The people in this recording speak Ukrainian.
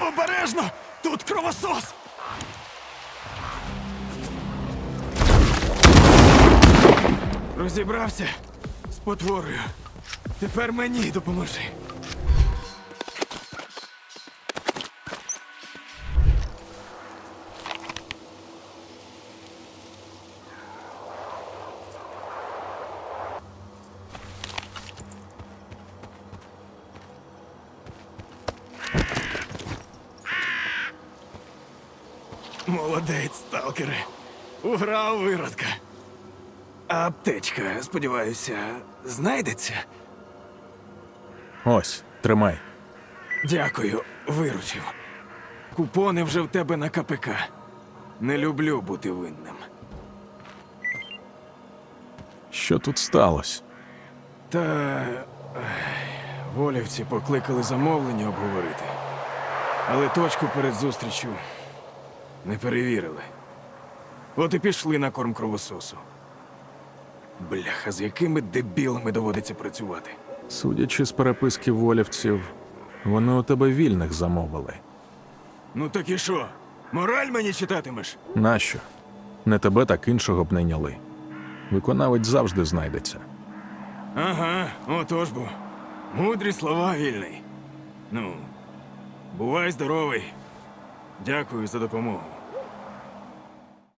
Обережно! Тут кровосос! Розібрався з потворою. Тепер мені допоможи. Молодець, сталкере. Уграв виродка. А аптечка, сподіваюся, знайдеться. Ось, тримай. Дякую, виручив. Купони вже в тебе на КПК. Не люблю бути винним. Що тут сталося? Та ех, волівці покликали замовлення обговорити. Але точку перед зустрічю не перевірили. От і пішли на корм кровососу. Бляха, з якими дебілами доводиться працювати. Судячи з переписки волівців, вони у тебе вільних замовили. Ну так і що? Мораль мені читатимеш? Нащо? Не тебе, так іншого б не няли. Виконавець завжди знайдеться. Ага, отож бо. Мудрі слова вільний. Ну, бувай здоровий. Дякую за допомогу.